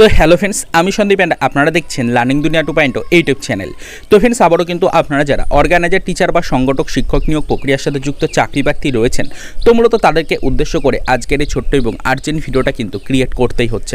তো hello friends আমি Sandeep and আপনারা দেখছেন learning Duniya two point YouTube channel তো ফ্রেন্ডস আবারও কিন্তু আপনারা যারা অর্গানাইজার টিচার বা সংগঠক, শিক্ষক নিয়োগ প্রক্রিয়ার সাথে যুক্ত চাকরি প্রার্থী রয়েছেন, তো মূলত তাদেরকে উদ্দেশ্য করে আজকের এই ছোট্ট এবং আর্জেন্ট ভিডিওটা কিন্তু ক্রিয়েট করতেই হচ্ছে।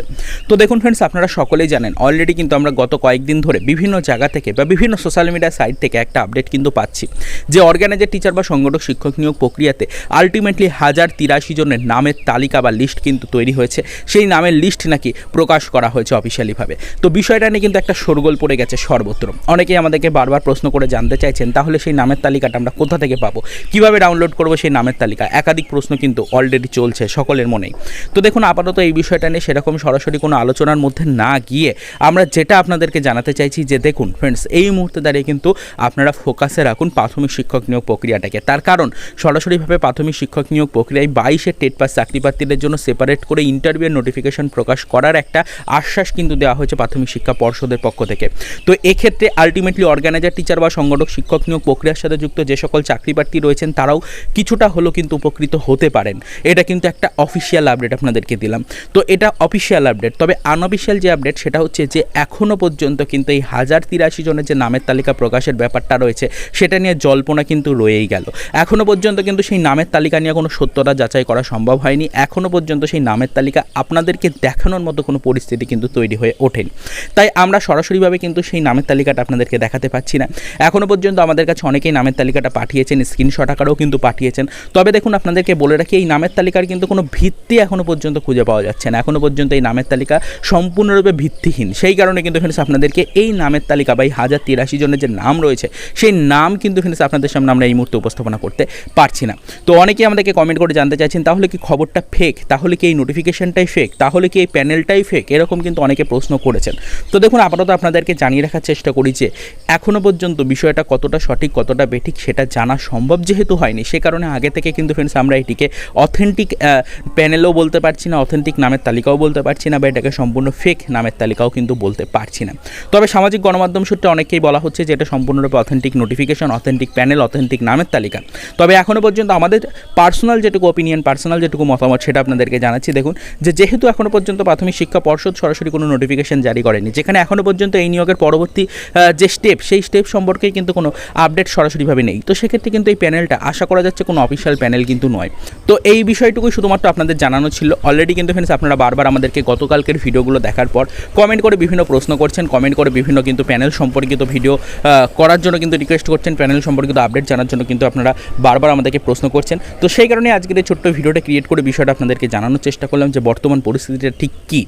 তো দেখুন ফ্রেন্ডস আপনারা সকলেই জানেন অলরেডি কিন্তু আমরা গত কয়েকদিন ধরে বিভিন্ন জায়গা থেকে বা বিভিন্ন সোশ্যাল মিডিয়া সাইট থেকে একটা আপডেট কিন্তু পাচ্ছি, যে অর্গানাইজার টিচার বা সংগঠক, শিক্ষক নিয়োগ প্রক্রিয়াতে আলটিমেটলি হাজার তিরাশি জনের নামের তালিকা বা লিস্ট কিন্তু তৈরি হয়েছে। সেই নামের লিস্ট নাকি প্রকাশ করা হয়েছে অফিসিয়ালিভাবে। তো বিষয়টা নিয়ে কিন্তু একটা শোরগোল পড়ে গেছে সর্বত্র। অনেকেই আমাদেরকে বারবার প্রশ্ন করে জানতে চাইছেন, তাহলে সেই নামের তালিকাটা আমরা কোথা থেকে পাবো? কীভাবে ডাউনলোড করব সেই নামের তালিকা? একাধিক প্রশ্ন কিন্তু অলরেডি চলছে সকলের মনেই। তো দেখুন, আপাতত এই বিষয়টা নিয়ে সেরকম সরাসরি কোনো আলোচনার মধ্যে না গিয়ে আমরা যেটা আপনাদেরকে জানাতে চাইছি যে দেখুন ফ্রেন্ডস এই মুহূর্তে দাঁড়িয়ে কিন্তু আপনারা ফোকাসে রাখুন প্রাথমিক শিক্ষক নিয়োগ প্রক্রিয়াটাকে। তার কারণ, সরাসরিভাবে প্রাথমিক শিক্ষক নিয়োগ প্রক্রিয়ায় বাইশে টেট পাস চাকরি প্রার্থীদের জন্য সেপারেট করে ইন্টারভিউয়ের নোটিফিকেশন প্রকাশ করার একটা আশ্বাস কিন্তু দেওয়া হয়েছে প্রাথমিক শিক্ষা পর্ষদের পক্ষ থেকে। তো এক্ষেত্রে আলটিমেটলি অর্গানাইজার টিচার বা সংগঠক, শিক্ষক নিয়োগ প্রক্রিয়ার সাথে যুক্ত যে সকল চাকরি প্রার্থী রয়েছেন, তারাও কিছুটা হলেও কিন্তু উপকৃত হতে পারেন। এটা কিন্তু একটা অফিসিয়াল আপডেট আপনাদেরকে দিলাম। তো এটা অফিসিয়াল আপডেট তবে আনঅফিসিয়াল যে আপডেট সেটা হচ্ছে যে এখনও পর্যন্ত কিন্তু এই হাজার তিরাশি জনের যে নামের তালিকা প্রকাশের ব্যাপারটা রয়েছে, সেটা নিয়ে জল্পনা কিন্তু রয়েই গেল। এখনও পর্যন্ত কিন্তু সেই নামের তালিকা নিয়ে কোনো সত্যতা যাচাই করা সম্ভব হয়নি। এখনও পর্যন্ত সেই নামের তালিকা আপনাদেরকে দেখানোর মতো কোনো পরিস্থিতি কিন্তু তৈরি হয়ে ওঠেনি। তাই আমরা সরাসরিভাবে কিন্তু সেই নামের তালিকাটা আপনাদেরকে দেখাতে পাচ্ছি না। এখনও পর্যন্ত আমাদের কাছে অনেকেই নামের তালিকাটা পাঠিয়েছেন স্ক্রিনশট আকারেও কিন্তু পাঠিয়েছেন। তবে দেখুন, আপনাদেরকে বলে রাখি, এই নামের তালিকার কিন্তু কোনো ভিত্তি এখনও পর্যন্ত খুঁজে পাওয়া যাচ্ছে না। এখনও পর্যন্ত এই নামের তালিকা সম্পূর্ণরূপে ভিত্তিহীন। সেই কারণে কিন্তু ফ্রেন্ডস আপনাদেরকে এই নামের তালিকা বা এই হাজার তিরাশি জনের যে নাম রয়েছে, সেই নাম কিন্তু ফ্রেন্ডস আপনাদের সামনে আমরা এই মুহূর্তে উপস্থাপনা করতে পারছি না। তো অনেকেই আমাদেরকে কমেন্ট করে জানতে চাইছেন, তাহলে কি খবরটা ফেক তাহলে কি এই নোটিফিকেশনটাই ফেক তাহলে কি এই প্যানেলটাই ফেক এরকম কিন্তু অনেকে প্রশ্ন করেছেন। তো দেখুন, আপাতত আপনাদেরকে জানিয়ে রাখার চেষ্টা করি যে এখনও পর্যন্ত বিষয়টা কতটা সঠিক, কতটা বেঠিক সেটা জানা সম্ভব যেহেতু হয়নি। সে কারণে আগে থেকে কিন্তু ফ্রেন্ডস আমরা এটিকে অথেন্টিক প্যানেলও বলতে পারছি না অথেন্টিক নামের তালিকাও বলতে পারছি না বা এটাকে সম্পূর্ণ ফেক নামের তালিকাও কিন্তু বলতে পারছি না। তবে সামাজিক গণমাধ্যম সূত্রে অনেকেই বলা হচ্ছে যে, এটা সম্পূর্ণরূপে authentic notification authentic panel authentic নামের তালিকা। তবে এখনও পর্যন্ত আমাদের পার্সোনাল যেটুকু অপিনিয়ন পার্সোনাল যেটুকু মতামত সেটা আপনাদেরকে জানাচ্ছি। দেখুন, যে যেহেতু এখনও পর্যন্ত প্রাথমিক শিক্ষা পর্ষদ সরাসরি কোনো নোটিফিকেশন জারি করেনি। যেখানে এখনও পর্যন্ত এই নিয়োগের পরবর্তী যে স্টেপ সেই স্টেপ সম্পর্কে কিন্তু কোনো আপডেট সরাসরিভাবে নেই। তো সেক্ষেত্রে কিন্তু এই প্যানেলটা আশা করা যাচ্ছে কোনো অফিসিয়াল প্যানেল কিন্তু নয়। তো এই বিষয়টুকুই শুধুমাত্র আপনাদের জানানো ছিল। অলরেডি কিন্তু ফ্রেন্ডস আপনারা বারবার আমাদেরকে গতকালকের ভিডিওগুলো দেখার পর কমেন্ট করে বিভিন্ন প্রশ্ন করছেন কমেন্ট করে বিভিন্ন কিন্তু প্যানেল সম্পর্কিত ভিডিও করার জন্য কিন্তু রিকোয়েস্ট করছেন প্যানেল সম্পর্কিত আপডেট জানার জন্য কিন্তু আপনারা বারবার আমাদেরকে প্রশ্ন করছেন। তো সেই কারণে আজকের এই ছোট্ট ভিডিওটা ক্রিয়েট করে বিষয়টা আপনাদেরকে জানানোর চেষ্টা করলাম যে বর্তমান পরিস্থিতিটা ঠিক কী।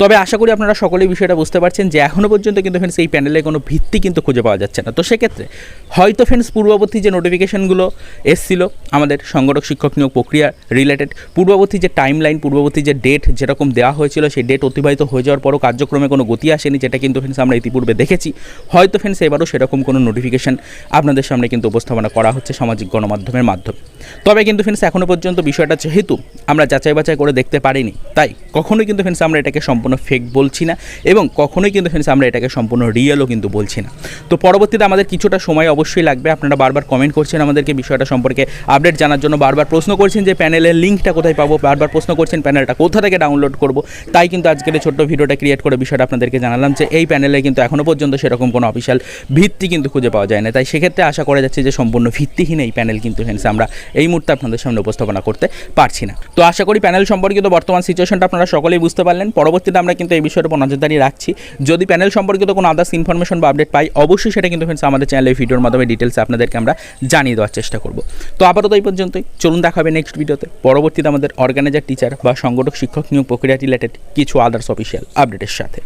তবে আশা করি আপনারা সকলেই বিষয়টা বুঝতে পারছেন যে এখনও পর্যন্ত কিন্তু ফ্রেন্ডস এই প্যানেলে কোনো ভিত্তি কিন্তু খুঁজে পাওয়া যাচ্ছে না। তো সেক্ষেত্রে হয়তো ফ্রেন্ডস পূর্ববর্তী যে নোটিফিকেশনগুলো এসছিল, আমাদের সংগঠক শিক্ষক নিয়োগ প্রক্রিয়া রিলেটেড পূর্ববর্তী যে টাইম লাইন পূর্ববর্তী যে ডেট যেরকম দেওয়া হয়েছিল, সেই ডেট অতিবাহিত হয়ে যাওয়ার পরও কার্যক্রমে কোনো গতি আসেনি, যেটা কিন্তু ফ্রেন্ডস আমরা ইতিপূর্বে দেখেছি। হয়তো ফ্রেন্ডস এবারও সেরকম কোনো নোটিফিকেশন আপনাদের সামনে কিন্তু উপস্থাপনা করা হচ্ছে সামাজিক গণমাধ্যমের মাধ্যমে। তবে কিন্তু ফ্রেন্ডস এখনও পর্যন্ত বিষয়টা যেহেতু আমরা যাচাই বাছাই করে দেখতে পারিনি, তাই কখনোই কিন্তু ফ্রেন্ডস আমরা এটাকে সম্পূর্ণ ফেক বলছি না। এবং কখনোই কিন্তু ফ্রেন্ডস আমরা এটাকে সম্পূর্ণ রিয়েলও কিন্তু বলছি না। তো পরবর্তীতে আমাদের কিছুটা সময় অবশ্যই লাগবে। আপনারা বারবার কমেন্ট করছেন আমাদেরকে বিষয়টা সম্পর্কে আপডেট জানার জন্য। বারবার প্রশ্ন করছেন যে প্যানেলের লিঙ্কটা কোথায় পাবো? বারবার প্রশ্ন করছেন প্যানেলটা কোথা থেকে ডাউনলোড করব? তাই কিন্তু আজকের এই ছোট্ট ভিডিওটা ক্রিয়েট করে বিষয়টা আপনাদেরকে জানালাম যে এই প্যানেলে কিন্তু এখনও পর্যন্ত সেরকম কোনো অফিসিয়াল ভিত্তি কিন্তু খুঁজে পাওয়া যায় না। তাই সেক্ষেত্রে আশা করা যাচ্ছে যে সম্পূর্ণ ভিত্তিহীন এই প্যানেল কিন্তু ফ্রেন্ডস আমরা এই মুহূর্তে আপনাদের সামনে উপস্থাপনা করতে পারছি না। তো আশা করি প্যানেল সম্পর্কিত বর্তমান সিচুয়েশনটা আপনারা সকলেই বুঝতে পারলেন। পরবর্তীতে আমরা কিন্তু এই বিষয়ের উপর নজরদারি রাখছি। যদি প্যানেল সম্পর্কিত কোনো আদার্স ইনফরমেশন বা আপডেট পাই, অবশ্যই সেটা কিন্তু ফ্রেন্ডস আমাদের চ্যানেলে ভিডিওর মাধ্যমে ডিটেলস আপনাদেরকে আমরা জানিয়ে দেওয়ার চেষ্টা করব। তো আপাতত এই পর্যন্তই। চলুন দেখা হবে নেক্সট ভিডিওতে পরবর্তীতে আমাদের অর্গানাইজার টিচার বা সংগঠক, শিক্ষক নিয়োগ প্রক্রিয়া রিলেটেড কিছু আদার্স অফিসিয়াল আপডেটের সাথে।